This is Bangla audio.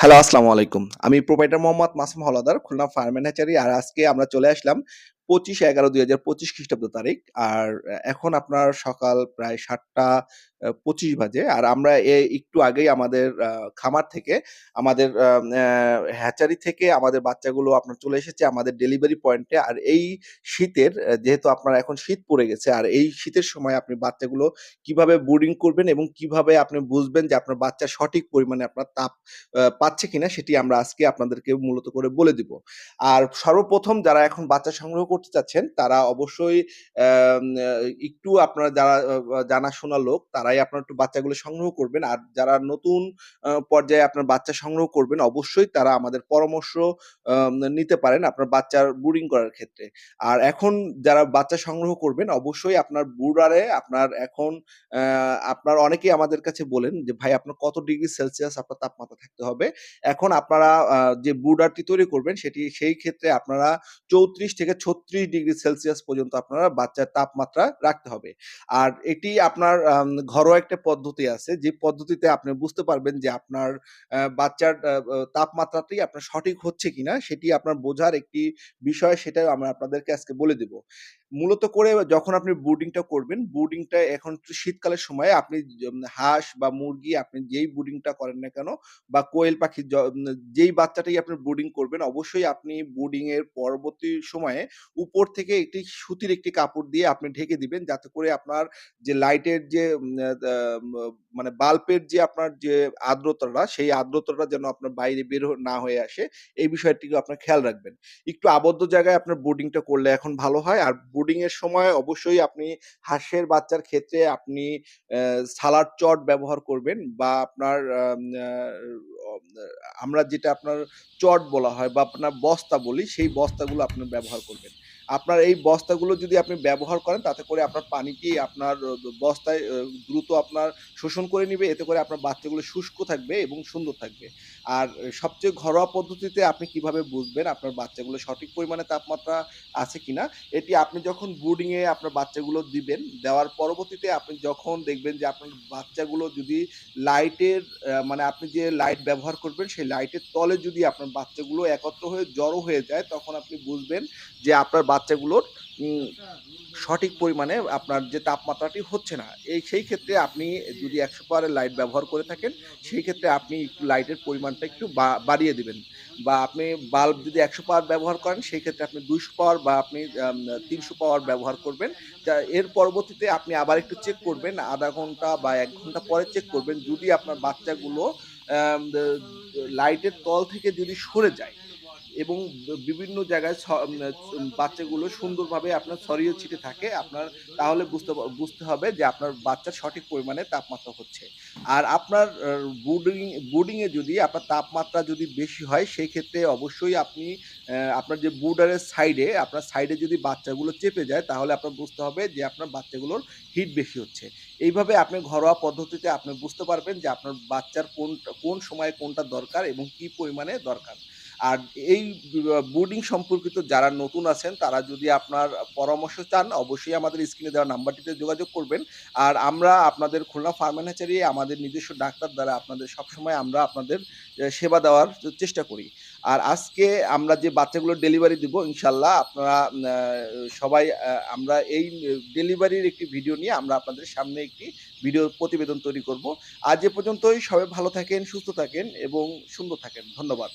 হ্যালো, আসসালামু আলাইকুম। আমি proprietor Mohammad Masum Haldar, Khulna farm hatchery. আর আজকে আমরা চলে আসলাম ২৫/১১/২০২৫ খ্রিস্টাব্দ তারিখ। আর এখন আপনার সকাল প্রায় সাতটা পঁচিশ বাজে। আর আমরা একটু আগেই আমাদের খামার থেকে আমাদের হ্যাচারি থেকে আমাদের বাচ্চাগুলো আপনার চলে এসেছে আমাদের ডেলিভারি পয়েন্টে। আর এই শীতের যেহেতু আপনার এখন শীত পড়ে গেছে, আর এই শীতের সময় আপনি বাচ্চাগুলো কীভাবে বোর্ডিং করবেন এবং কীভাবে আপনি বুঝবেন যে আপনার বাচ্চা সঠিক পরিমাণে আপনার তাপ পাচ্ছে কিনা সেটি আমরা আজকে আপনাদেরকে মূলত করে বলে দিব। আর সর্বপ্রথম যারা এখন বাচ্চা সংগ্রহ করতে চাচ্ছেন তারা অবশ্যই একটু আপনারা যারা জানাশোনা লোক তারাই আপনার একটু বাচ্চাগুলো সংগ্রহ করবেন। আর যারা নতুন পর্যায়ে আপনার বাচ্চা সংগ্রহ করবেন অবশ্যই তারা আমাদের পরামর্শ নিতে পারেন আপনার বাচ্চার বুডিং করার ক্ষেত্রে। আর এখন যারা বাচ্চা সংগ্রহ করবেন অবশ্যই আপনার বুড়ারে আপনার এখন আপনার অনেকেই আমাদের কাছে বলেন যে, "ভাই আপনার কত ডিগ্রি সেলসিয়াস আপনার তাপমাত্রা থাকতে হবে?" এখন আপনারা যে ব্রুডারটি তৈরি করবেন সেটি সেই ক্ষেত্রে আপনারা ৩৪ থেকে ৩৬ ডিগ্রি সেলসিয়াস পর্যন্ত আপনারা বাচ্চার তাপমাত্রা রাখতে হবে। আর এটি আপনার ঘরোয়া একটা পদ্ধতি আছে, যে পদ্ধতিতে আপনি বুঝতে পারবেন যে আপনার বাচ্চার তাপমাত্রাটি আপনার সঠিক হচ্ছে কিনা, সেটি আপনার বোঝার একটি বিষয় সেটা আমরা আপনাদেরকে আজকে বলে দিব। মূলত করে যখন আপনি ব্রুডিংটা করবেন, ব্রুডিংটা এখন শীতকালের সময় আপনি হাঁস বা মুরগি আপনি যেই ব্রুডিংটা করেন না কেন বা কোয়েল পাখি যেই বাচ্চাটাই আপনি ব্রুডিং করবেন অবশ্যই আপনি ব্রুডিং এর পরবর্তী সময়ে উপর থেকে একটি সুতির একটি কাপড় দিয়ে আপনি ঢেকে দিবেন যাতে করে আপনার যে লাইটের যে মানে বাল্বের যে আপনার যে আর্দ্রতাটা সেই আর্দ্রতাটা যেন আপনার বাইরে বের না হয়ে আসে এই বিষয়টিকে আপনার খেয়াল রাখবেন। একটু আবদ্ধ জায়গায় আপনার ব্রুডিংটা করলে এখন ভালো হয়। আর ব্রুডিং এর সময় অবশ্যই আপনি হাঁসের বাচ্চার ক্ষেত্রে আপনি সালাদ চট ব্যবহার করবেন বা আপনার আমরা যেটা আপনার চট বলা হয় বা আপনার বস্তা বলি, সেই বস্তাগুলো আপনি ব্যবহার করবেন। আপনার এই বস্তাগুলো যদি আপনি ব্যবহার করেন, তাতে করে আপনার পানিটি আপনার বস্তায় দ্রুত আপনার শোষণ করে নিবে। এতে করে আপনার বাচ্চাগুলো শুষ্ক থাকবে এবং সুন্দর থাকবে। আর সবচেয়ে ঘরোয়া পদ্ধতিতে আপনি কীভাবে বুঝবেন আপনার বাচ্চাগুলো সঠিক পরিমাণে তাপমাত্রা আছে কিনা? এটি আপনি যখন ব্রুডিং এ আপনার বাচ্চাগুলো দিবেন, দেওয়ার পরবর্তীতে আপনি যখন দেখবেন যে আপনার বাচ্চাগুলো যদি লাইটের মানে আপনি যে লাইট ব্যবহার করবেন সেই লাইটের তলে যদি আপনার বাচ্চাগুলো একত্র হয়ে জড়ো হয়ে যায় তখন আপনি বুঝবেন যে আপনার বাচ্চাগুলোর সঠিক পরিমাণে আপনার যে তাপমাত্রাটি হচ্ছে না। এই সেই ক্ষেত্রে আপনি যদি ১০০ পাওয়ারের লাইট ব্যবহার করে থাকেন, সেই ক্ষেত্রে আপনি একটু লাইটের পরিমাণটা একটু বাড়িয়ে দিবেন। বা আপনি বাল্ব যদি ১০০ পাওয়ার ব্যবহার করেন সেই ক্ষেত্রে আপনি ২০০ পাওয়ার বা আপনি তিনশো পাওয়ার ব্যবহার করবেন। যা এর পরবর্তীতে আপনি আবার একটু চেক করবেন আধা ঘণ্টা বা এক ঘণ্টা পরে চেক করবেন যদি আপনার বাচ্চাগুলো লাইটের তল থেকে যদি সরে যায় এবং বিভিন্ন জায়গায় বাচ্চাগুলো সুন্দরভাবে আপনার ছড়িয়ে ছিটে থাকে আপনার তাহলে বুঝতে বুঝতে হবে যে আপনার বাচ্চার সঠিক পরিমাণে তাপমাত্রা হচ্ছে। আর আপনার বোর্ডিং ব্রুডিং ব্রুডিং যদি আপনার তাপমাত্রা যদি বেশি হয় সেই ক্ষেত্রে অবশ্যই আপনি আপনার যে ব্রুডারের সাইডে আপনার সাইডে যদি বাচ্চাগুলো চেপে যায়, তাহলে আপনার বুঝতে হবে যে আপনার বাচ্চাগুলোর হিট বেশি হচ্ছে। এইভাবে আপনি ঘরোয়া পদ্ধতিতে আপনি বুঝতে পারবেন যে আপনার বাচ্চার কোনটা কোন সময়ে কোনটা দরকার এবং কি পরিমাণে দরকার। আর এই বোর্ডিং সম্পর্কিত যারা নতুন আছেন তারা যদি আপনার পরামর্শ চান অবশ্যই আমাদের স্ক্রিনে দেওয়া নাম্বারটিতে যোগাযোগ করবেন। আর আমরা আপনাদের খুলনা ফার্ম হ্যাচারি আমাদের নিজস্ব ডাক্তার দ্বারা আপনাদের সবসময় আমরা আপনাদের সেবা দেওয়ার চেষ্টা করি। আর আজকে আমরা যে বাচ্চাগুলো ডেলিভারি দিব ইনশাল্লাহ আপনারা সবাই আমরা এই ডেলিভারির একটি ভিডিও নিয়ে আমরা আপনাদের সামনে একটি ভিডিও প্রতিবেদন তৈরি করব। আজ এ পর্যন্তই সবাই ভালো থাকেন, সুস্থ থাকেন এবং সুন্দর থাকেন। ধন্যবাদ।